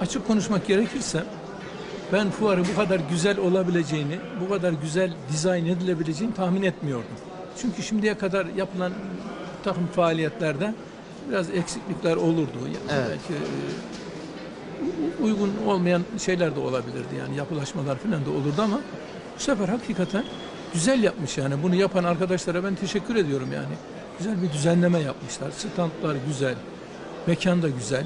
açık konuşmak gerekirse ben fuarı bu kadar güzel olabileceğini, bu kadar güzel dizayn edilebileceğini tahmin etmiyordum. Çünkü şimdiye kadar yapılan takım faaliyetlerde biraz eksiklikler olurdu. Yani Evet. Belki e, uygun olmayan şeyler de olabilirdi yani yapılaşmalar falan da olurdu ama bu sefer hakikaten güzel yapmış yani bunu yapan arkadaşlara ben teşekkür ediyorum yani. Güzel bir düzenleme yapmışlar. Standlar güzel, mekan da güzel.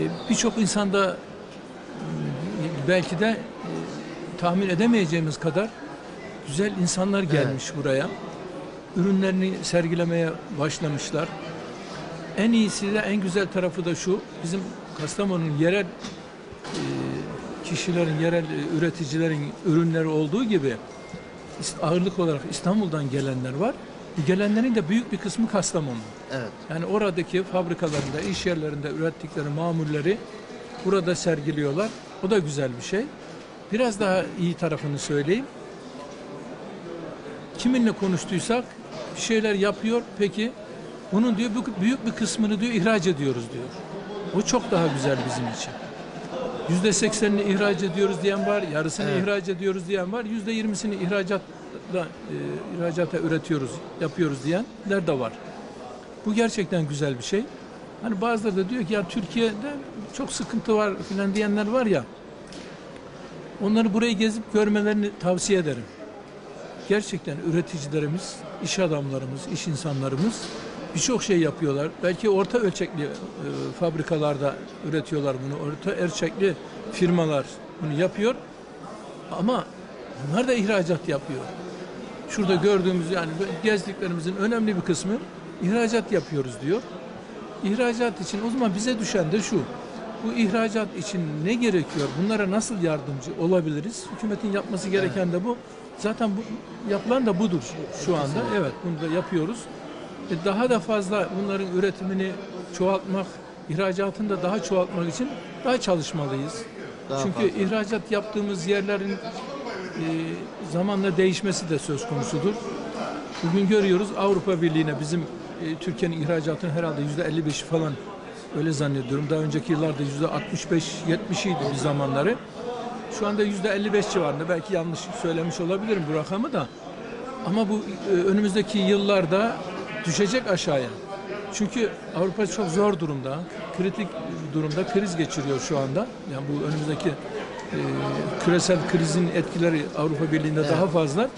E, Birçok insanda m, belki de e, tahmin edemeyeceğimiz kadar güzel insanlar gelmiş buraya. Ürünlerini sergilemeye başlamışlar. En iyisi de en güzel tarafı da şu. Bizim Kastamonu'nun yerel e, kişilerin, yerel e, üreticilerin ürünleri olduğu gibi ağırlık olarak İstanbul'dan gelenler var. Bu gelenlerin de büyük bir kısmı Kastamonu. Evet. Yani oradaki fabrikalarında, iş yerlerinde ürettikleri mamulleri burada sergiliyorlar. O da güzel bir şey. Biraz daha iyi tarafını söyleyeyim. Kiminle konuştuysak bir şeyler yapıyor. Peki bunun diyor bu- büyük bir kısmını diyor ihraç ediyoruz diyor. O çok daha güzel bizim için. Yüzde seksenini ihraç ediyoruz diyen var, yarısını Evet. ihraç ediyoruz diyen var, yüzde yirmisini ihracatla, e, ihracata üretiyoruz, yapıyoruz diyenler de var. Bu gerçekten güzel bir şey. Hani bazıları da diyor ki ya Türkiye'de çok sıkıntı var filan diyenler var ya. Onları burayı gezip görmelerini tavsiye ederim. Gerçekten üreticilerimiz, iş adamlarımız, iş insanlarımız birçok şey yapıyorlar. Belki orta ölçekli e, fabrikalarda üretiyorlar bunu. Orta ölçekli firmalar bunu yapıyor. Ama bunlar da ihracat yapıyor. Şurada gördüğümüz yani gezdiklerimizin önemli bir kısmı ihracat yapıyoruz diyor. İhracat için o zaman bize düşen de şu. Bu ihracat için ne gerekiyor? Bunlara nasıl yardımcı olabiliriz? Hükümetin yapması gereken de bu. Zaten bu yapılan da budur şu anda. Evet, bunu da yapıyoruz. E, daha da fazla bunların üretimini çoğaltmak, ihracatını da daha çoğaltmak için daha çalışmalıyız. Daha Çünkü fazla. ihracat yaptığımız yerlerin e, zamanla değişmesi de söz konusudur. Bugün görüyoruz Avrupa Birliği'ne bizim e, Türkiye'nin ihracatının herhalde yüzde 55 falan öyle zannediyorum. Daha önceki yıllarda yüzde 65-70 idi bir zamanları. Şu anda yüzde 55 civarında. Belki yanlış söylemiş olabilirim bu rakamı da. Ama bu e, önümüzdeki yıllarda düşecek aşağıya. Çünkü Avrupa çok zor durumda, kritik durumda, kriz geçiriyor şu anda. Yani bu önümüzdeki e, küresel krizin etkileri Avrupa Birliği'nde daha fazla.